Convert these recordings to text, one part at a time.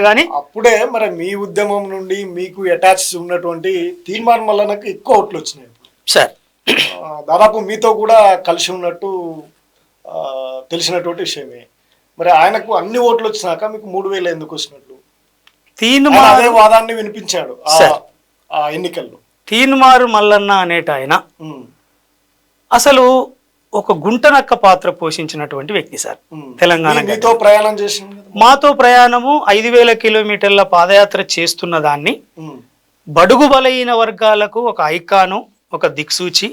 కానీ అప్పుడే మరి మీ ఉద్యమం నుండి మీకు అటాచ్ ఉన్నటువంటి తీర్మాన్ మల్లనకు ఎక్కువ ఓట్లు వచ్చినాయి. సార్. దాదాపు మీతో కూడా కలిసి ఉన్నట్టు తెలిసినటువంటి విషయమే. మరి ఆయనకు అన్ని ఓట్లు వచ్చినాక మీకు మూడు వేలు ఎందుకు వచ్చినట్లు? అదే వాదాన్ని వినిపించాడు ఆ- ఎన్నికల్లో. తీన్మారు మల్లన్న అనేట ఆయన అసలు ఒక గుంటనక్క పాత్ర పోషించినటువంటి వ్యక్తి సార్. తెలంగాణ ప్రయాణం చేసింది? మాతో ప్రయాణము ఐదు వేల కిలోమీటర్ల పాదయాత్ర చేస్తున్న దాన్ని బడుగు బలహీన వర్గాలకు ఒక ఐకాను ఒక దిక్సూచి.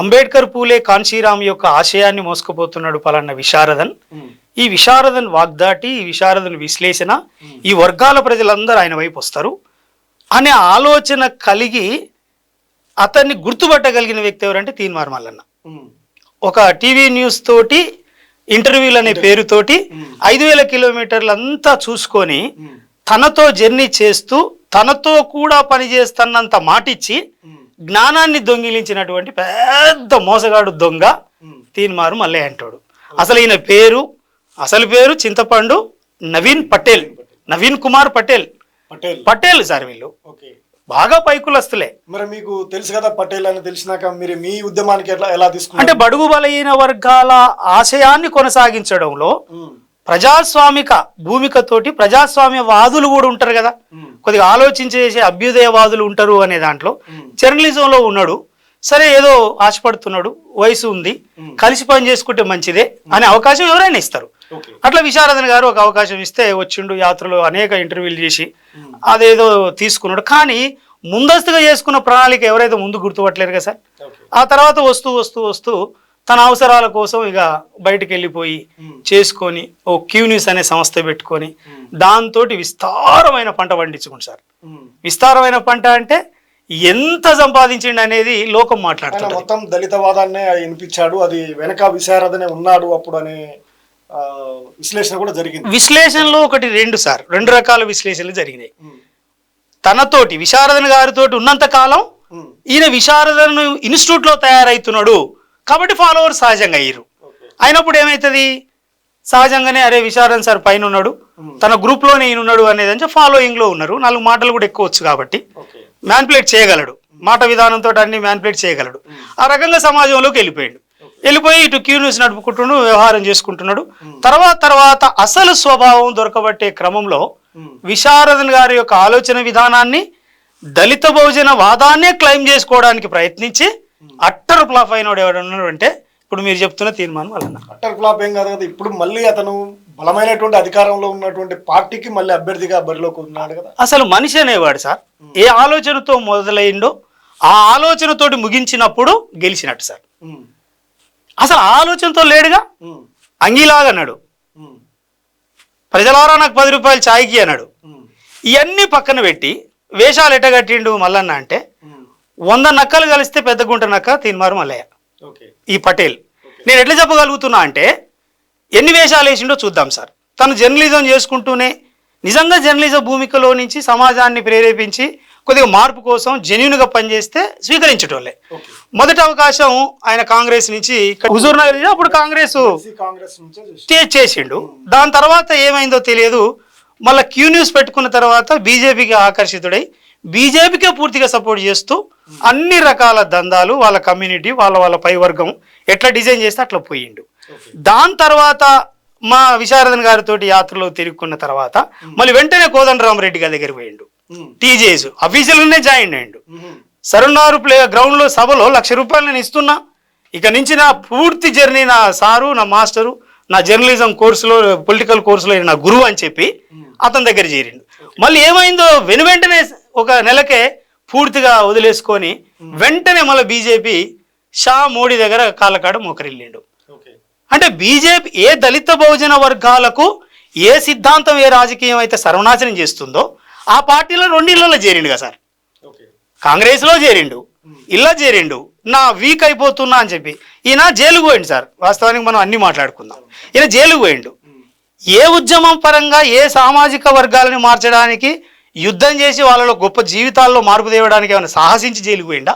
అంబేద్కర్ పూలే కాన్షీరామ్ యొక్క ఆశయాన్ని మోసుకుపోతున్నాడు పలాన్న విశారదన్. ఈ విశారదన్ వాగ్దాటి ఈ విశారదన్ విశ్లేషణ ఈ వర్గాల ప్రజలందరూ ఆయన వైపు వస్తారు. అనే ఆలోచన కలిగి అతన్ని గుర్తుపట్టగలిగిన వ్యక్తి ఎవరంటే తీన్మార్ మల్లన్న. ఒక టీవీ న్యూస్ తోటి ఇంటర్వ్యూలు అనే పేరుతోటి ఐదు వేల కిలోమీటర్లు అంతా చూసుకొని తనతో జర్నీ చేస్తూ తనతో కూడా పనిచేస్తున్నంత మాటిచ్చి జ్ఞానాన్ని దొంగిలించినటువంటి పెద్ద మోసగాడు దొంగ. తీన్మారు మల్లయ్య అంటాడు. అసలు ఈయన పేరు అసలు పేరు చింతపండు నవీన్ పటేల్. నవీన్ కుమార్ పటేల్. పటేల్. సార్ వీళ్ళు. బాగా పైకులస్తులే. మరి మీకు తెలుసు కదా పటేల్ అని తెలిసినాక మీరు మీ ఉద్యమానికి ఎట్లా ఎలా అంటే తీసుకున్నారు బడుగు బలహీన వర్గాల ఆశయాన్ని కొనసాగించడంలో ప్రజాస్వామిక భూమికతోటి ప్రజాస్వామ్య వాదులు కూడా ఉంటారు కదా. కొద్దిగా ఆలోచించేసే అభ్యుదయవాదులు ఉంటారు అనే దాంట్లో. జర్నలిజంలో ఉన్నాడు సరే ఏదో ఆశపడుతున్నాడు వయసు ఉంది కలిసి పని చేసుకుంటే మంచిదే అనే అవకాశం ఎవరైనా ఇస్తారు. అట్లా విశారదన్ గారు ఒక అవకాశం ఇస్తే వచ్చిండు యాత్రలో అనేక ఇంటర్వ్యూలు చేసి అదేదో తీసుకున్నాడు. కానీ ముందస్తుగా చేసుకున్న ప్రణాళిక ఎవరైతే ముందు గుర్తుపట్టలేరు కదా సార్? ఆ తర్వాత వస్తూ వస్తూ వస్తూ తన అవసరాల కోసం ఇక బయటికి వెళ్ళిపోయి చేసుకొని ఓ క్యూ న్యూస్ అనే సంస్థ పెట్టుకొని దాంతో విస్తారమైన పంట పండించుకుంటు సార్. విస్తారమైన పంట అంటే ఎంత సంపాదించిండు అనేది లోకం మాట్లాడుతుంది. మొత్తం దళిత వాదాన్నే వినిపించాడు అది వెనక విశారదనే ఉన్నాడు అప్పుడు అనే విశ్లేషణ కూడా జరిగింది. విశ్లేషణలో ఒకటి రెండు సార్ రెండు రకాల విశ్లేషణలు జరిగినాయి. తనతోటి విశారదన్ గారితో ఉన్నంత కాలం ఈయన విశారదన్ ఇన్స్టిట్యూట్లో తయారవుతున్నాడు కాబట్టి ఫాలోవర్స్ సహజంగా అయ్యారు. అయినప్పుడు ఏమవుతుంది సహజంగానే అరే విశారదన్ సార్ పైన ఉన్నాడు తన గ్రూప్లోనే ఈయన ఉన్నాడు అనేది అంటే ఫాలోయింగ్లో ఉన్నారు. నాలుగు మాటలు కూడా ఎక్కువ వచ్చు కాబట్టి. మ్యాన్పులేట్ చేయగలడు. మాట విధానంతో అన్ని మ్యాన్పులేట్ చేయగలడు. ఆ రకంగా సమాజంలోకి వెళ్ళిపోయాడు. వెళ్ళిపోయి ఇటు క్యూ న్యూస్ నడుపుకుంటున్నాడు వ్యవహారం చేసుకుంటున్నాడు. తర్వాత తర్వాత అసలు స్వభావం దొరకబట్టే క్రమంలో విశారదన్ గారి యొక్క ఆలోచన విధానాన్ని దళిత బహుజన వాదాన్నే క్లెయిమ్ చేసుకోవడానికి ప్రయత్నించి అట్టర్ ఫ్లాప్ అయినోడు ఎవడున్నాడు అంటే ఇప్పుడు మీరు చెప్తున్న తీర్మానం వలన అట్టర్ ఫ్లాప్ ఏం కాదు కదా ఇప్పుడు మళ్ళీ అతను బలమైనటువంటి అధికారంలో ఉన్నటువంటి పార్టీకి మళ్ళీ అభ్యర్థిగా బరిలోకి ఉన్నాడు కదా. అసలు మనిషి అనేవాడు సార్. ఏ ఆలోచనతో మొదలైండో ఆ ఆలోచనతోటి ముగించినప్పుడు గెలిచినట్టు సార్. అసలు ఆలోచనతో లేడుగా? ఉమ్, అంగీలాగా అన్నాడు. ఉమ్, ప్రజలారా నాకు పది రూపాయలు ఛాయ్కి అన్నాడు. ఇవన్నీ పక్కన పెట్టి వేషాలు ఎట్టగట్టిండు మల్లన్న అంటే వంద నక్కలు కలిస్తే పెద్ద గుంట నక్క తీన్మారు మల్లయ్య. ఓకే. ఈ పటేల్. నేను ఎట్లా చెప్పగలుగుతున్నా అంటే ఎన్ని వేషాలు వేసిండో చూద్దాం సార్. తను జర్నలిజం చేసుకుంటూనే నిజంగా జర్నలిజం భూమికలో నుంచి సమాజాన్ని ప్రేరేపించి కొద్దిగా మార్పు కోసం జెన్యున్గా పనిచేస్తే స్వీకరించేటోళ్ళే. మొదటి అవకాశం ఆయన కాంగ్రెస్ నుంచి ఇక్కడ హుజూర్ నగర్ అప్పుడు కాంగ్రెస్ చేసిండు. దాని తర్వాత ఏమైందో తెలియదు. మళ్ళీ క్యూ న్యూస్ పెట్టుకున్న తర్వాత బీజేపీకి ఆకర్షితుడై బీజేపీకే పూర్తిగా సపోర్ట్ చేస్తూ అన్ని రకాల దందాలు వాళ్ళ కమ్యూనిటీ వాళ్ళ వాళ్ళ పై వర్గం ఎట్లా డిజైన్ చేస్తే అట్లా పోయిండు. దాని తర్వాత మా విశారదన్ గారితో యాత్రలో తిరుగుకున్న తర్వాత మళ్ళీ వెంటనే కోదండరామరెడ్డి గారి దగ్గరికి పోయిండు. ఉమ్, టీజేఎస్ అఫీషియల్గానే జాయిన్ అయ్యిండు. సరున్నారు ప్లే గ్రౌండ్లో సభలో లక్ష రూపాయలు నేను ఇస్తున్నా. ఇక నుంచి నా పూర్తి జర్నీ నా సారు నా మాస్టరు నా జర్నలిజం కోర్సులో పొలిటికల్ కోర్సులో నా గురువు అని చెప్పి అతని దగ్గర చేరిండు. మళ్ళీ ఏమైందో వెను వెంటనే ఒక నెలకే పూర్తిగా వదిలేసుకొని వెంటనే మళ్ళీ బీజేపీ షా మోడీ దగ్గర కాళ్ళకాడ మోకరిల్లిండు. అంటే బీజేపీ ఏ దళిత బహుజన వర్గాలకు ఏ సిద్ధాంతం ఏ రాజకీయం అయితే సర్వనాశనం చేస్తుందో ఆ పార్టీలో రెండిళ్ళలో చేరిండు కదా సార్. ఓకే. కాంగ్రెస్లో చేరిండు ఇలా చేరిండు నా వీక్ అయిపోతున్నా అని చెప్పి ఈయన జైలుకు పోయిండు సార్. వాస్తవానికి మనం అన్ని మాట్లాడుకుందాం. ఈయన జైలుకు పోయిండు. ఏ ఉద్యమం పరంగా ఏ సామాజిక వర్గాలని మార్చడానికి యుద్ధం చేసి వాళ్ళలో గొప్ప జీవితాల్లో మార్పు తేవడానికి ఏమైనా సాహసించి జైలుకు పోయిండా?